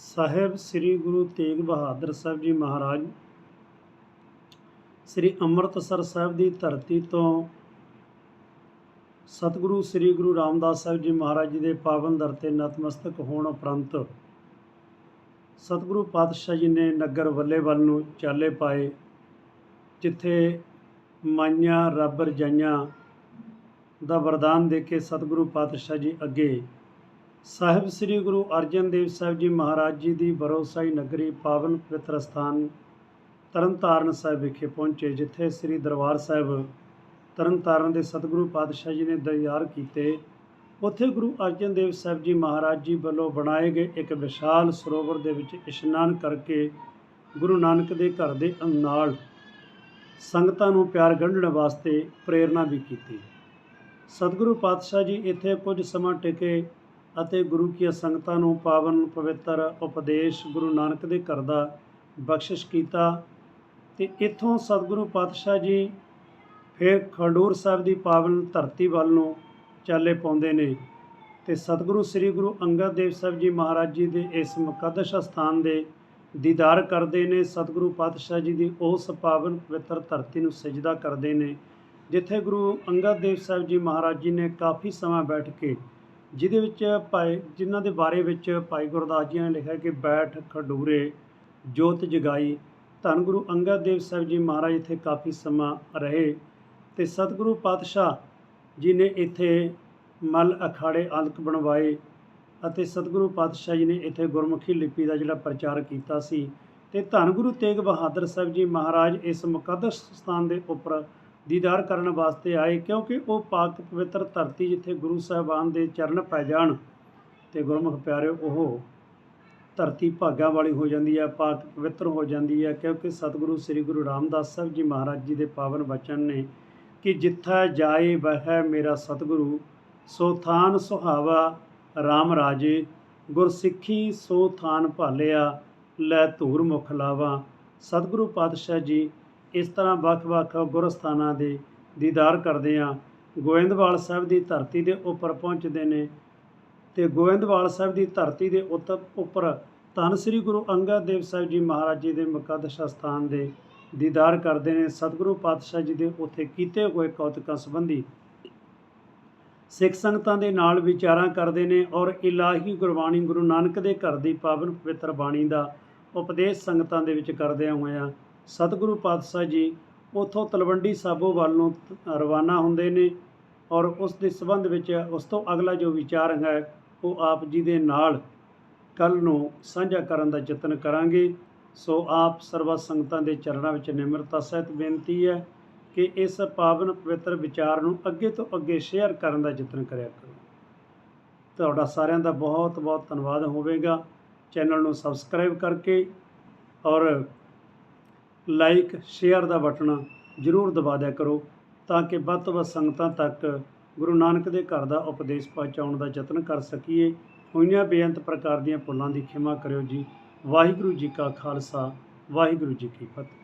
ਸਾਹਿਬ ਸ੍ਰੀ ਗੁਰੂ ਤੇਗ ਬਹਾਦਰ ਸਾਹਿਬ ਜੀ ਮਹਾਰਾਜ, ਸ੍ਰੀ ਅੰਮ੍ਰਿਤਸਰ ਸਾਹਿਬ ਦੀ ਧਰਤੀ ਤੋਂ ਸਤਿਗੁਰੂ ਸ੍ਰੀ ਗੁਰੂ ਰਾਮਦਾਸ ਸਾਹਿਬ ਜੀ ਮਹਾਰਾਜ ਜੀ ਦੇ ਪਾਵਨ ਦਰ ਤੇ ਨਤਮਸਤਕ ਹੋਣ ਉਪਰੰਤ ਸਤਿਗੁਰੂ ਪਾਤਸ਼ਾਹ ਜੀ ਨੇ ਨਗਰ ਵੱਲੇਵਲ ਨੂੰ ਚਾਲੇ ਪਾਏ, ਜਿੱਥੇ ਮਾਈਆਂ, ਰੱਬ ਰਜਾਈਆਂ ਦਾ ਵਰਦਾਨ ਦੇ ਕੇ ਸਤਿਗੁਰੂ ਪਾਤਸ਼ਾਹ ਜੀ ਅੱਗੇ ਸਾਹਿਬ ਸ੍ਰੀ ਗੁਰੂ ਅਰਜਨ ਦੇਵ ਸਾਹਿਬ ਜੀ ਮਹਾਰਾਜ ਜੀ ਦੀ ਬਰੋਸਾਈ ਨਗਰੀ ਪਾਵਨ ਪਵਿੱਤਰ ਸਥਾਨ ਤਰਨਤਾਰਨ ਸਾਹਿਬ ਵਿਖੇ ਪਹੁੰਚੇ, ਜਿੱਥੇ ਸ੍ਰੀ ਦਰਬਾਰ ਸਾਹਿਬ ਤਰਨਤਾਰਨ ਦੇ ਸਤਿਗੁਰੂ ਪਾਤਸ਼ਾਹ ਜੀ ਨੇ ਦਰਯਾਰ ਕੀਤੇ। ਉੱਥੇ ਗੁਰੂ ਅਰਜਨ ਦੇਵ ਸਾਹਿਬ ਜੀ ਮਹਾਰਾਜ ਜੀ ਵੱਲੋਂ ਬਣਾਏ ਗਏ ਇੱਕ ਵਿਸ਼ਾਲ ਸਰੋਵਰ ਦੇ ਵਿੱਚ ਇਸ਼ਨਾਨ ਕਰਕੇ ਗੁਰੂ ਨਾਨਕ ਦੇ ਘਰ ਦੇ ਨਾਲ ਸੰਗਤਾਂ ਨੂੰ ਪਿਆਰ ਗੰਢਣ ਵਾਸਤੇ ਪ੍ਰੇਰਣਾ ਵੀ ਕੀਤੀ। ਸਤਿਗੁਰੂ ਪਾਤਸ਼ਾਹ ਜੀ ਇੱਥੇ ਕੁਝ ਸਮਾਂ ਟਿਕੇ ਅਤੇ ਗੁਰੂ ਕੀ ਸੰਗਤਾਂ ਨੂੰ ਪਾਵਨ ਪਵਿੱਤਰ ਉਪਦੇਸ਼ ਗੁਰੂ ਨਾਨਕ ਦੇ ਘਰ ਦਾ ਬਖਸ਼ਿਸ਼ ਕੀਤਾ ਤੇ ਇੱਥੋਂ ਸਤਿਗੁਰੂ ਪਾਤਸ਼ਾਹ ਜੀ ਫਿਰ ਖਡੂਰ ਸਾਹਿਬ ਦੀ ਪਾਵਨ ਧਰਤੀ ਵੱਲ ਨੂੰ ਚਾਲੇ ਪਾਉਂਦੇ ਨੇ ਤੇ ਸਤਿਗੁਰੂ ਸ੍ਰੀ ਗੁਰੂ ਅੰਗਦ ਦੇਵ ਸਾਹਿਬ ਜੀ ਮਹਾਰਾਜ ਜੀ ਦੇ ਇਸ ਮੁਕੱਦਸ ਸਥਾਨ ਦੇ ਦੀਦਾਰ ਕਰਦੇ ਨੇ, ਸਤਿਗੁਰੂ ਪਾਤਸ਼ਾਹ ਜੀ ਦੀ ਉਸ ਪਾਵਨ ਪਵਿੱਤਰ ਧਰਤੀ ਨੂੰ ਸਜਦਾ ਕਰਦੇ ਨੇ, ਜਿੱਥੇ ਗੁਰੂ ਅੰਗਦ ਦੇਵ ਸਾਹਿਬ ਜੀ ਮਹਾਰਾਜ ਜੀ ਨੇ ਕਾਫੀ ਸਮਾਂ ਬੈਠ ਕੇ ਜਿਹਦੇ ਵਿੱਚ ਭਾਈ, ਜਿਨ੍ਹਾਂ ਦੇ ਬਾਰੇ ਵਿੱਚ ਭਾਈ ਗੁਰਦਾਸ ਜੀ ਨੇ ਲਿਖਿਆ ਕਿ ਬੈਠ ਖਡੂਰੇ, ਜੋਤ ਜਗਾਈ, ਧੰਨ ਗੁਰੂ ਅੰਗਦ ਦੇਵ ਸਾਹਿਬ ਜੀ ਮਹਾਰਾਜ ਇੱਥੇ ਕਾਫੀ ਸਮਾਂ ਰਹੇ ਤੇ ਸਤਿਗੁਰੂ ਪਾਤਸ਼ਾਹ ਜੀ ਨੇ ਇੱਥੇ ਮਲ ਅਖਾੜੇ ਅੰਕ ਬਣਵਾਏ ਅਤੇ ਸਤਿਗੁਰੂ ਪਾਤਸ਼ਾਹ ਜੀ ਨੇ ਇੱਥੇ ਗੁਰਮੁਖੀ ਲਿਪੀ ਦਾ ਜਿਹੜਾ ਪ੍ਰਚਾਰ ਕੀਤਾ ਸੀ ਤੇ ਧੰਨ ਗੁਰੂ ਤੇਗ ਬਹਾਦਰ ਸਾਹਿਬ ਜੀ ਮਹਾਰਾਜ ਇਸ ਮੁਕੱਦਸ ਸਥਾਨ ਦੇ ਉੱਪਰ ਦੀਦਾਰ ਕਰਨ ਵਾਸਤੇ ਆਏ ਕਿਉਂਕਿ ਉਹ ਪਾਕ ਪਵਿੱਤਰ ਧਰਤੀ ਜਿੱਥੇ ਗੁਰੂ ਸਾਹਿਬਾਨ ਦੇ ਚਰਨ ਪੈ ਜਾਣ ਤੇ ਗੁਰਮੁਖ ਪਿਆਰਿਓ, ਉਹ ਧਰਤੀ ਭਾਗਾਂ ਵਾਲੀ ਹੋ ਜਾਂਦੀ ਹੈ ਪਾਕ ਪਵਿੱਤਰ ਹੋ ਜਾਂਦੀ ਹੈ ਕਿਉਂਕਿ ਸਤਿਗੁਰੂ ਸ੍ਰੀ ਗੁਰੂ ਰਾਮਦਾਸ ਸਾਹਿਬ ਜੀ ਮਹਾਰਾਜ ਜੀ ਦੇ ਪਾਵਨ ਬਚਨ ਨੇ ਕਿ ਜਿੱਥਾ ਜਾਏ ਵਹਿ ਮੇਰਾ ਸਤਿਗੁਰੂ, ਸੋ ਥਾਨ ਸੁਹਾਵਾ RAM ਰਾਜੇ, ਗੁਰਸਿੱਖੀ ਸੋ ਥਾਨ ਭਾਲਿਆ, ਲੈ ਧੂਰ ਮੁਖ ਲਾਵਾ। ਸਤਿਗੁਰੂ ਪਾਤਸ਼ਾਹ ਜੀ ਇਸ ਤਰ੍ਹਾਂ ਵੱਖ-ਵੱਖ ਗੁਰਸਥਾਨਾਂ ਦੇ ਦੀਦਾਰ ਕਰਦੇ ਆ ਗੋਇੰਦਵਾਲ ਸਾਹਿਬ ਦੀ ਧਰਤੀ ਦੇ ਉੱਪਰ ਪਹੁੰਚਦੇ ਨੇ ਤੇ ਗੋਇੰਦਵਾਲ ਸਾਹਿਬ ਦੀ ਧਰਤੀ ਦੇ ਉੱਤ- ਉੱਪਰ ਧੰਨ ਸ੍ਰੀ ਗੁਰੂ ਅੰਗਦ ਦੇਵ ਸਾਹਿਬ ਜੀ ਮਹਾਰਾਜ ਜੀ ਦੇ ਮੁਕੱਦਸ ਸਥਾਨ ਦੇ ਦੀਦਾਰ ਕਰਦੇ ਨੇ। ਸਤਿਗੁਰੂ ਪਾਤਸ਼ਾਹ ਜੀ ਦੇ ਉੱਥੇ ਕੀਤੇ ਹੋਏ ਕੌਤਕਾਂ ਸੰਬੰਧੀ ਸਿੱਖ ਸੰਗਤਾਂ ਦੇ ਨਾਲ ਵਿਚਾਰਾਂ ਕਰਦੇ ਨੇ ਔਰ ਇਲਾਹੀ ਗੁਰਬਾਣੀ ਗੁਰੂ ਨਾਨਕ ਦੇ ਘਰ ਦੀ ਪਾਵਨ ਪਵਿੱਤਰ ਬਾਣੀ ਦਾ ਉਪਦੇਸ਼ ਸੰਗਤਾਂ ਦੇ ਵਿੱਚ ਕਰਦਿਆਂ ਹੋਇਆਂ ਸਤਿਗੁਰੂ ਪਾਤਸ਼ਾਹ ਜੀ ਉਥੋਂ ਤਲਵੰਡੀ ਸਾਬੋ ਵੱਲ ਨੂੰ ਰਵਾਨਾ ਹੁੰਦੇ ਨੇ ਔਰ ਉਸ ਦੇ ਸੰਬੰਧ ਵਿੱਚ ਉਸ ਤੋਂ ਅਗਲਾ ਜੋ ਵਿਚਾਰ ਹੈ, ਉਹ ਆਪ ਜੀ ਦੇ ਨਾਲ ਕੱਲ ਨੂੰ ਸਾਂਝਾ ਕਰਨ ਦਾ ਯਤਨ ਕਰਾਂਗੇ। ਸੋ ਆਪ ਸਰਬ ਸੰਗਤਾਂ ਦੇ ਚਰਨਾਂ ਵਿੱਚ ਨਿਮਰਤਾ ਸਹਿਤ ਬੇਨਤੀ ਹੈ ਕਿ ਇਸ ਪਾਵਨ ਪਵਿੱਤਰ ਵਿਚਾਰ ਨੂੰ ਅੱਗੇ ਤੋਂ ਅੱਗੇ ਸ਼ੇਅਰ ਕਰਨ ਦਾ ਯਤਨ ਕਰਿਆ ਕਰੋ। ਤੁਹਾਡਾ ਸਾਰਿਆਂ ਦਾ ਬਹੁਤ ਬਹੁਤ ਧੰਨਵਾਦ ਹੋਵੇਗਾ। ਚੈਨਲ ਨੂੰ ਸਬਸਕ੍ਰਾਈਬ ਕਰਕੇ ਔਰ ਲਾਈਕ, ਸ਼ੇਅਰ ਦਾ ਬਟਨ ਜ਼ਰੂਰ ਦਬਾ ਦਿਆ ਕਰੋ ਤਾਂ ਕਿ ਵੱਧ ਤੋਂ ਵੱਧ ਸੰਗਤਾਂ ਤੱਕ ਗੁਰੂ ਨਾਨਕ ਦੇ ਘਰ ਦਾ ਉਪਦੇਸ਼ ਪਹੁੰਚਾਉਣ ਦਾ ਯਤਨ ਕਰ ਸਕੀਏ। ਹੋਈਆਂ ਬੇਅੰਤ ਪ੍ਰਕਾਰ ਦੀਆਂ ਭੁੱਲਾਂ ਦੀ ਖਿਮਾ ਕਰਿਓ ਜੀ। ਵਾਹਿਗੁਰੂ ਜੀ ਕਾ ਖਾਲਸਾ, ਵਾਹਿਗੁਰੂ ਜੀ ਕੀ ਫਤਿਹ।